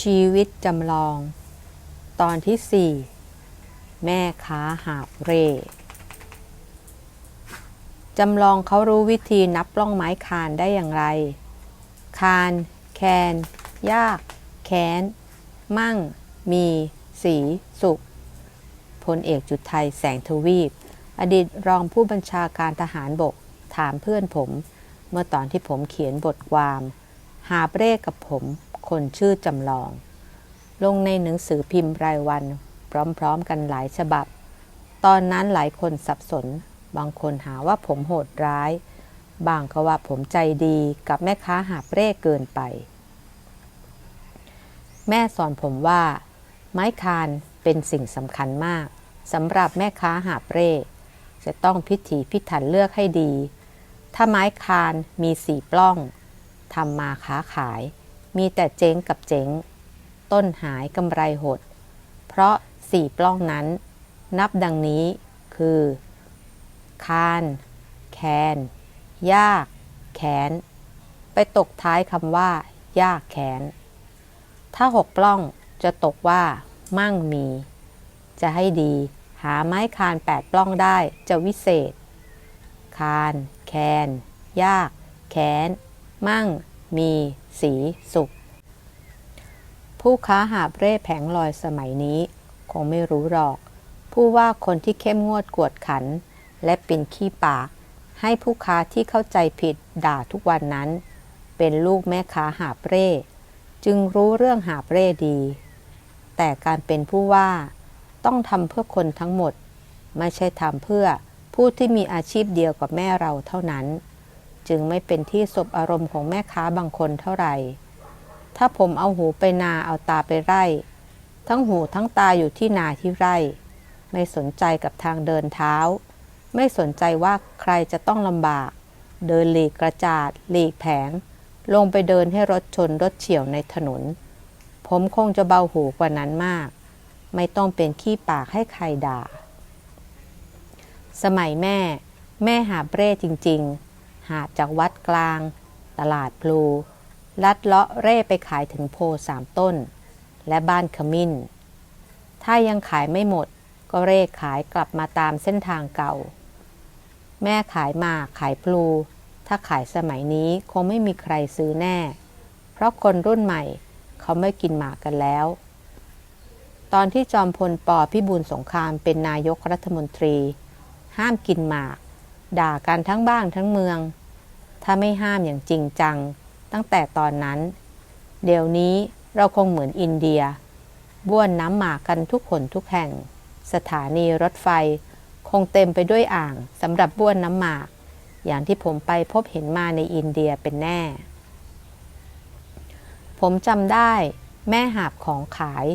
ชีวิตจำลอง ตอนที่สี่แม่ค้าหาบเร่ จำลองเขารู้วิธีนับปล้องไม้คานได้อย่างไร คาน แคน ยาก แค้น มั่ง มี สี สุข พลเอกจุดไทยแสงทวีป อดีตรองผู้บัญชาการทหารบก ถามเพื่อนผม เมื่อตอนที่ผมเขียนบทความ หาเร่กับผม คนชื่อจำลอง ลงในหนังสือพิมพ์รายวัน พร้อมๆกันหลายฉบับ ตอนนั้นหลายคนสับสน บางคนหาว่าผมโหดร้าย บางก็ว่าผมใจดีกับแม่ค้าหาเปร่เกินไป แม่สอนผมว่า ไม้คานเป็นสิ่งสำคัญมากสำหรับแม่ค้าหาเปร่จะต้องพิถีพิถันเลือกให้ดี ถ้าไม้คานมีสี่ปล้องทำมาค้าขาย มีแต่เจ๊งกับเจ๊ง ต้นหายกำไรหด เพราะสี่ปล้องนั้น นับดังนี้คือ คาน แคน ยาก แขน ไปตกท้ายคำว่า ยากแขน ถ้าหกปล้องจะตกว่า มั่งมี จะให้ดีหาไม้คานแปดปล้องได้จะวิเศษ คาน แคน ยาก แขน มั่ง มีสีสุข ผู้ค้าหาเร่แผงลอยสมัยนี้ คงไม่รู้หรอก ผู้ว่าคนที่เข้มงวดกวดขัน และเป็นขี้ปาก ให้ผู้ค้าที่เข้าใจผิดด่าทุกวันนั้น เป็นลูกแม่ค้าหาเร่ จึงรู้เรื่องหาเร่ดี แต่การเป็นผู้ว่าต้องทำเพื่อคนทั้งหมด ไม่ใช่ทำเพื่อผู้ที่มีอาชีพเดียวกับแม่เราเท่านั้น จึงไม่เป็นที่สบอารมณ์ของแม่ค้าบางคนเท่าไหร่ ถ้าผมเอาหูไปนาเอาตาไปไร่ ทั้งหูทั้งตาอยู่ที่นาที่ไร่ ไม่สนใจกับทางเดินเท้า ไม่สนใจว่าใครจะต้องลำบาก เดินหลีกกระจาดหลีกแผง ลงไปเดินให้รถชนรถเฉียวในถนน ผมคงจะเบาหูกว่านั้นมาก ไม่ต้องเป็นขี้ปากให้ใครด่า สมัยแม่ แม่หาเปร่จริง ๆ หาจากวัดกลาง ตลาดพลู ลัดเลาะเร่ไปขายถึงโพสามต้น และบ้านขมิ้น ถ้ายังขายไม่หมดก็เร่ขายกลับมาตามเส้นทางเก่า แม่ขายหมากขายพลู ถ้าขายสมัยนี้คงไม่มีใครซื้อแน่ เพราะคนรุ่นใหม่เขาไม่กินหมากกันแล้ว ตอนที่จอมพลปพิบูลสงครามเป็นนายกรัฐมนตรี ห้ามกินหมาก ด่ากันทั้งบ้านทั้งเมือง ถ้าไม่ห้ามอย่างจริงจัง ตั้งแต่ตอนนั้น เดี๋ยวนี้เราคงเหมือนอินเดีย บ้วนน้ำหมากกันทุกคนทุกแห่ง สถานีรถไฟ คงเต็มไปด้วยอ่างสำหรับบ้วนน้ำหมาก อย่างที่ผมไปพบเห็นมาในอินเดียเป็นแน่ ผมจำได้แม่หาบของขาย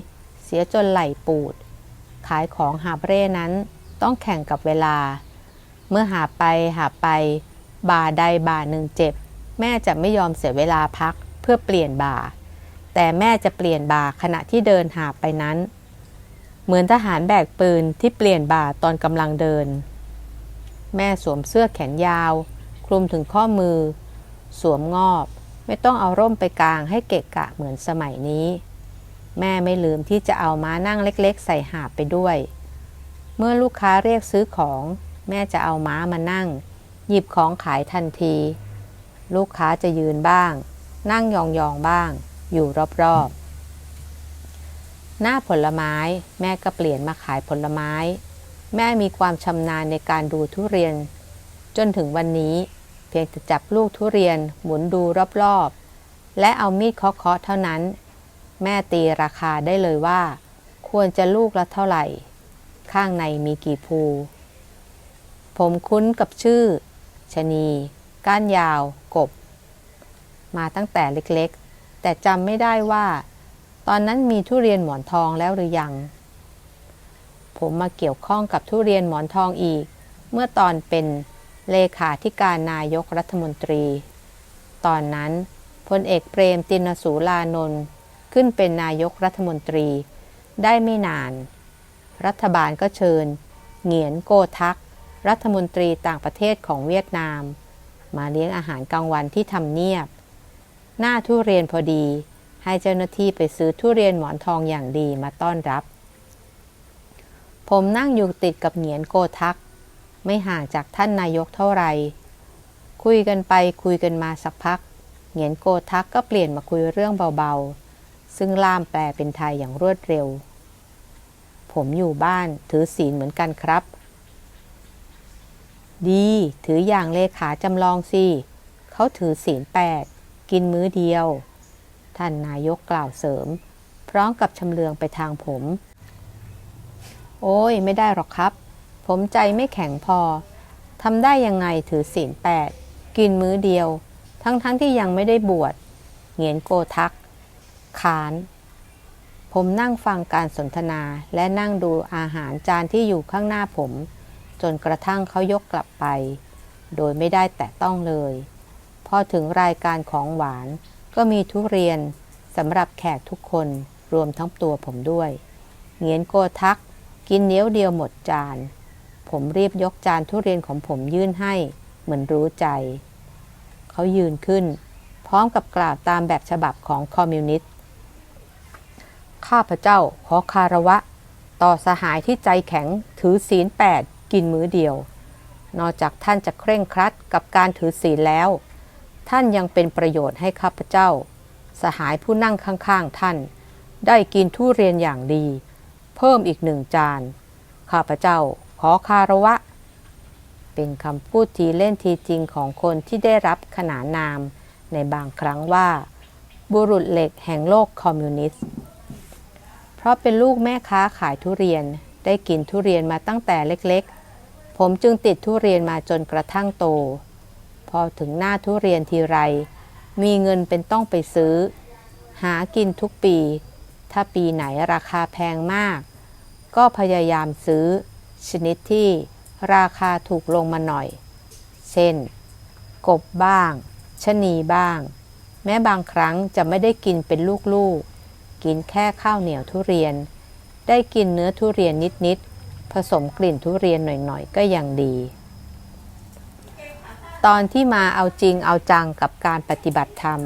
เสียจนไหลปูด ขายของหาบเร่นั้นต้องแข่งกับเวลา เมื่อหาไปหาไป บ่าใดบ่าหนึ่งเจ็บ แม่จะไม่ยอมเสียเวลาพักเพื่อเปลี่ยนบ่า แต่แม่จะเปลี่ยนบ่าขณะที่เดินหาไปนั้น เหมือนทหารแบกปืนที่เปลี่ยนบ่าตอนกำลังเดิน แม่สวมเสื้อแขนยาว คลุมถึงข้อมือ สวมงอบ ไม่ต้องเอาร่มไปกลางให้เกะกะเหมือนสมัยนี้ แม่ไม่ลืมที่จะเอาม้านั่งเล็กๆ ใส่หาบไปด้วย เมื่อลูกค้าเรียกซื้อของ แม่จะเอาม้ามานั่ง หยิบของขายทันที ลูกค้าจะยืนบ้าง นั่งยองๆบ้าง อยู่รอบๆ หน้าผลไม้แม่ก็เปลี่ยนมาขายผลไม้ แม่มีความชำนาญในการดูทุเรียน จนถึงวันนี้ เพียงแต่จับลูกทุเรียนหมุนดูรอบๆ และเอามีดเคาะๆเท่านั้น แม่ตีราคาได้เลยว่า ควรจะลูกละเท่าไหร่ ข้างในมีกี่ภูผมคุ้นกับชื่อ ชนี ก้านยาว กบ มาตั้งแต่เล็กๆ แต่จำไม่ได้ว่า ตอนนั้นมีทุเรียนหมอนทองแล้วหรือยัง ผมมาเกี่ยวข้องกับทุเรียนหมอนทองอีก เมื่อตอนเป็นเลขาธิการนายกรัฐมนตรี ตอนนั้นพลเอกเปรมตินสูลานนท์ขึ้นเป็นนายกรัฐมนตรี ได้ไม่นาน รัฐบาลก็เชิญ เหงียนโกทัก รัฐมนตรีต่างประเทศของเวียดนาม มาเลี้ยงอาหารกลางวันที่ทำเนียบ หน้าทุเรียนพอดี ให้เจ้าหน้าที่ไปซื้อทุเรียนหมอนทองอย่างดีมาต้อนรับ ผมนั่งอยู่ติดกับเหงียนโกทัก ไม่ห่างจากท่านนายกเท่าไหร่คุยกันไปคุยกันมาสักพัก เหงียนโกทักก็เปลี่ยนมาคุยเรื่องเบาๆ ซึ่งล่ามแปลเป็นไทยอย่างรวดเร็ว ผมอยู่บ้านถือศีลเหมือนกันครับ ดี ถืออย่างเลขาจำลองสิ เขาถือศีลแปด กินมื้อเดียว ท่านนายกกล่าวเสริม พร้อมกับชำเลืองไปทางผม โอ้ย ไม่ได้หรอกครับ ผมใจไม่แข็งพอ ทำได้ยังไงถือศีลแปด กินมื้อเดียว ทั้งๆทที่ยังไม่ได้บวช เหงียนโกทักขานผมนั่งฟังการสนทนาและนั่งดูอาหารจานที่อยู่ข้างหน้าผม นกระทั่งเขายกกลับไป โดยไม่ได้แตะต้องเลย พอถึงรายการของหวานก็มีทุเรียนสำหรับแขกทุกคนรวมทั้งตัวผมด้วยเหงียนโกทัก กินเนี้ยวเดียวหมดจาน ผมรีบยกจานทุเรียนของผมยื่นให้เหมือนรู้ใจ เขายืนขึ้น พร้อมกับกล่าวตามแบบฉบับของคอมมิวนิสต์ ข้าพเจ้าขอคารวะ ต่อสหายที่ใจแข็งถือศีลแปด กินมื้อเดียว นอกจากท่านจะเคร่งครัดกับการถือศีลแล้ว ท่านยังเป็นประโยชน์ให้ข้าพเจ้า สหายผู้นั่งข้าง ๆ ท่าน ได้กินทุเรียนอย่างดี เพิ่มอีกหนึ่งจาน ข้าพเจ้าขอคารวะ เป็นคำพูดทีเล่นทีจริงของคนที่ได้รับขนานนามในบางครั้งว่า บุรุษเหล็กแห่งโลกคอมมิวนิสต์ เพราะเป็นลูกแม่ค้าขายทุเรียน ได้กินทุเรียนมาตั้งแต่เล็กๆ ผมจึงติดทุเรียนมาจนกระทั่งโต พอถึงหน้าทุเรียนทีไร มีเงินเป็นต้องไปซื้อ หากินทุกปี ถ้าปีไหนราคาแพงมาก ก็พยายามซื้อ ชนิดที่ราคาถูกลงมาหน่อย เช่น กบบ้างชะนีบ้าง แม้บางครั้งจะไม่ได้กินเป็นลูกๆกินแค่ข้าวเหนียวทุเรียน ได้กินเนื้อทุเรียนนิดๆ ผสมกลิ่นทุเรียนหน่อยๆ ก็ยังดี ตอนที่มาเอาจริงเอาจังกับการปฏิบัติธรรม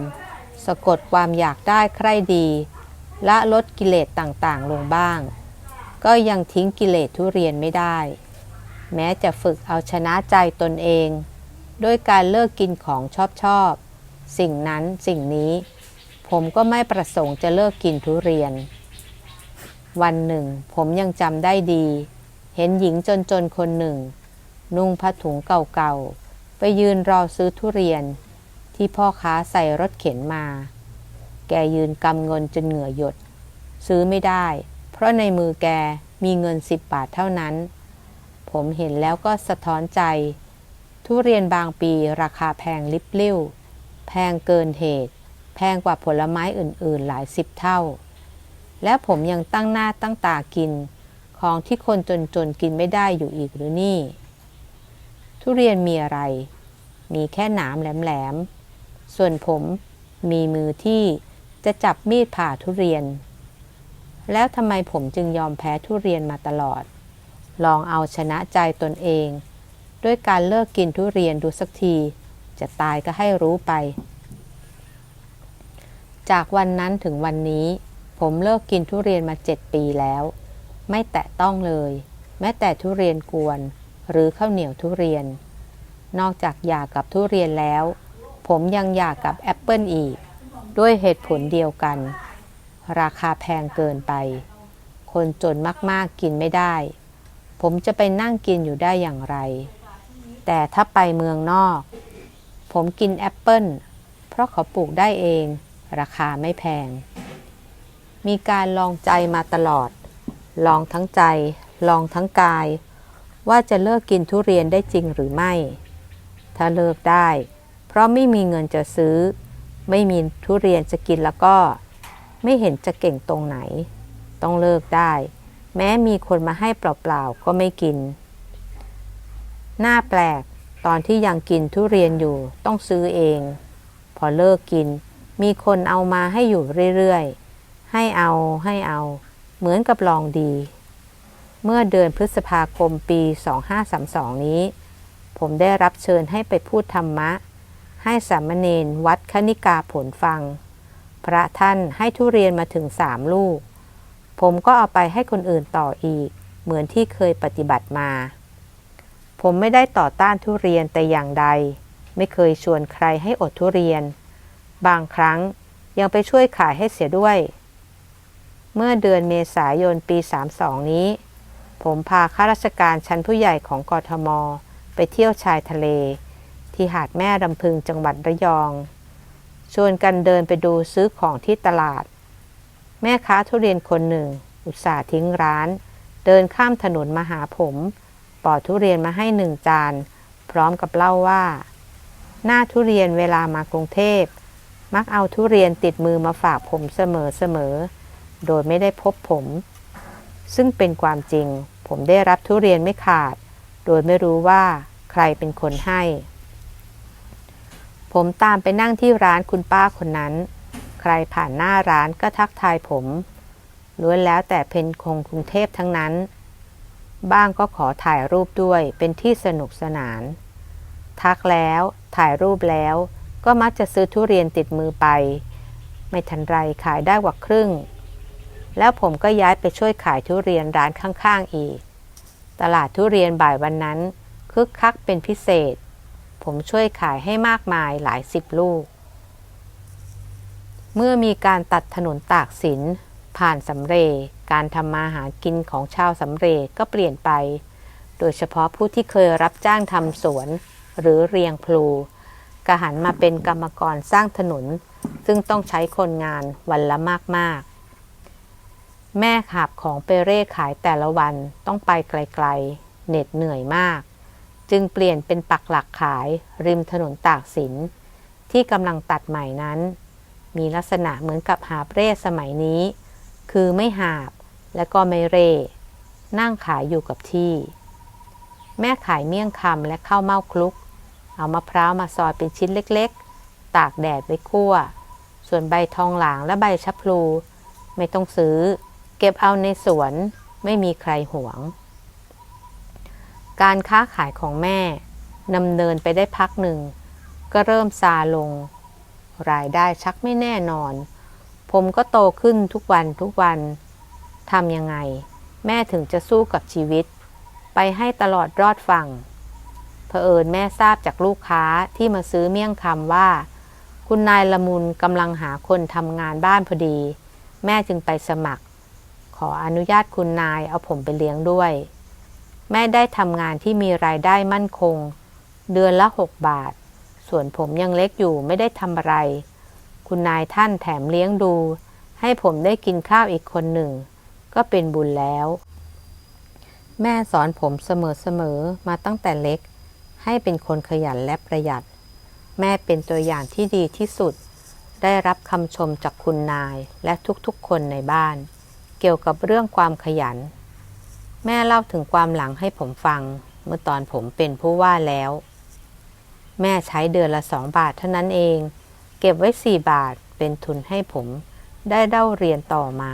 สะกดความอยากได้ใคร่ดี ละลดกิเลสต่างๆ ลงบ้าง ก็ยังทิ้งกิเลสทุเรียนไม่ได้ แม้จะฝึกเอาชนะใจตนเอง ด้วยการเลิกกินของชอบชอบๆสิ่งนั้นสิ่งนี้ ผมก็ไม่ประสงค์จะเลิกกินทุเรียน วันหนึ่ง ผมยังจำได้ดี เห็นหญิงจนๆคนหนึ่ง นุ่งผ้าถุงเก่าๆ ไปยืนรอซื้อทุเรียน ที่พ่อค้าใส่รถเข็นมา แกยืนกำเงินจนเหงื่อหยด ซื้อไม่ได้ เพราะในมือแกมีเงินสิบบาทเท่านั้น ผมเห็นแล้วก็สะท้อนใจ ทุเรียนบางปีราคาแพงลิบลิ่ว แพงเกินเหตุ แพงกว่าผลไม้อื่นๆหลายสิบเท่า และผมยังตั้งหน้าตั้งตากิน ของที่คนจนๆกินไม่ได้อยู่อีกหรือนี่ ทุเรียนมีอะไร มีแค่หนามแหลมๆ ส่วนผมมีมือที่จะจับมีดผ่าทุเรียน แล้วทำไมผมจึงยอมแพ้ทุเรียนมาตลอด ลองเอาชนะใจตนเอง ด้วยการเลิกกินทุเรียนดูสักที จะตายก็ให้รู้ไป จากวันนั้นถึงวันนี้ ผมเลิกกินทุเรียนมาเจ็ดปีแล้ว ไม่แตะต้องเลย แม้แต่ทุเรียนกวน หรือข้าวเหนียวทุเรียน นอกจากอยากกับทุเรียนแล้ว ผมยังอยากกับแอปเปิลอีก ด้วยเหตุผลเดียวกัน ราคาแพงเกินไป คนจนมากๆกินไม่ได้ ผมจะไปนั่งกินอยู่ได้อย่างไร แต่ถ้าไปเมืองนอก ผมกินแอปเปิลเพราะเขาปลูกได้เอง ราคาไม่แพง มีการลองใจมาตลอด ลองทั้งใจ ลองทั้งกาย ว่าจะเลิกกินทุเรียนได้จริงหรือไม่ ถ้าเลิกได้ เพราะไม่มีเงินจะซื้อ ไม่มีทุเรียนจะกินแล้วก็ ไม่เห็นจะเก่งตรงไหน ต้องเลิกได้ แม้มีคนมาให้เปล่าๆก็ไม่กิน หน้าแปลกตอนที่ยังกินทุเรียนอยู่ต้องซื้อเอง พอเลิกกิน มีคนเอามาให้อยู่เรื่อยๆ ให้เอาให้เอา เหมือนกับลองดี เมื่อเดือนพฤษภาคมปี 2532 นี้ ผมได้รับเชิญให้ไปพูดธรรมะ ให้สามเณรวัดคณิกาผลฟัง พระท่านให้ทุเรียนมาถึงสามลูก ผมก็เอาไปให้คนอื่นต่ออีก เหมือนที่เคยปฏิบัติมา ผมไม่ได้ต่อต้านทุเรียนแต่อย่างใด ไม่เคยชวนใครให้อดทุเรียน บางครั้งยังไปช่วยขายให้เสียด้วย เมื่อเดือนเมษายนปี 32 นี้ ผมพาข้าราชการชั้นผู้ใหญ่ของกทม ไปเที่ยวชายทะเล ที่หาดแม่ลำพึงจังหวัดระยอง ชวนกันเดินไปดูซื้อของที่ตลาด แม่ค้าทุเรียนคนหนึ่ง อุตส่าห์ทิ้งร้าน เดินข้ามถนนมาหาผมปอกทุเรียนมาให้หนึ่งจาน พร้อมกับเล่าว่า หน้าทุเรียนเวลามากรุงเทพ มักเอาทุเรียนติดมือมาฝากผมเสมอเสมอ โดยไม่ได้พบผม ซึ่งเป็นความจริง ผมได้รับทุเรียนไม่ขาด โดยไม่รู้ว่าใครเป็นคนให้ ผมตามไปนั่งที่ร้านคุณป้าคนนั้น ใครผ่านหน้าร้านก็ทักทายผมล้วนแล้วแต่เป็นคงกรุงเทพทั้งนั้น บ้างก็ขอถ่ายรูปด้วยเป็นที่สนุกสนาน ทักแล้วถ่ายรูปแล้วก็มักจะซื้อทุเรียนติดมือไป ไม่ทันไรขายได้กว่าครึ่ง แล้วผมก็ย้ายไปช่วยขายทุเรียนร้านข้างๆอีก ตลาดทุเรียนบ่ายวันนั้น คึกคักเป็นพิเศษ ผมช่วยขายให้มากมายหลายสิบลูก เมื่อมีการตัดถนนตากสิน ผ่านสำเรยการทำมาหากินของชาวสำเรยก็เปลี่ยนไป โดยเฉพาะผู้ที่เคยรับจ้างทำสวน หรือเรียงพลูก็หันมาเป็นกรรมกรสร้างถนน ซึ่งต้องใช้คนงานวันละมากๆ แม่ขับของไปเร่ขายแต่ละวันต้องไปไกลๆ เหน็ดเหนื่อยมาก จึงเปลี่ยนเป็นปักหลักขายริมถนนตากสิน ที่กำลังตัดใหม่นั้น มีลักษณะเหมือนกับหาบเร่สมัยนี้ คือไม่หาบและก็ไม่เร่ นั่งขายอยู่กับที่ แม่ขายเมี่ยงคำและข้าวเม่าคลุก เอามะพร้าวมาซอยเป็นชิ้นเล็กๆ ตากแดดไว้คั่ว ส่วนใบทองหลางและใบชะพลู ไม่ต้องซื้อ เก็บเอาในสวนไม่มีใครหวง การค้าขายของแม่นำเนินไปได้พักหนึ่ง ก็เริ่มซาลง รายได้ชักไม่แน่นอน ผมก็โตขึ้นทุกวันทุกวันทำยังไง แม่ถึงจะสู้กับชีวิต ไปให้ตลอดรอดฝั่งเผอิญแม่ทราบจากลูกค้าที่มาซื้อเมี่ยงคำว่า คุณนายละมุนกำลังหาคนทำงานบ้านพอดี แม่จึงไปสมัคร ขออนุญาตคุณนายเอาผมไปเลี้ยงด้วย แม่ได้ทำงานที่มีรายได้มั่นคง เดือนละ6บาท ส่วนผมยังเล็กอยู่ไม่ได้ทำอะไร คุณนายท่านแถมเลี้ยงดู ให้ผมได้กินข้าวอีกคนหนึ่ง ก็เป็นบุญแล้ว แม่สอนผมเสมอๆมาตั้งแต่เล็ก ให้เป็นคนขยันและประหยัด แม่เป็นตัวอย่างที่ดีที่สุด ได้รับคำชมจากคุณนายและทุกๆคนในบ้าน เกี่ยวกับเรื่องความขยัน แม่เล่าถึงความหลังให้ผมฟัง เมื่อตอนผมเป็นผู้ว่าแล้ว แม่ใช้เดือนละสองบาทเท่านั้นเอง เก็บไว้สี่บาทเป็นทุนให้ผมได้เล่าเรียนต่อมา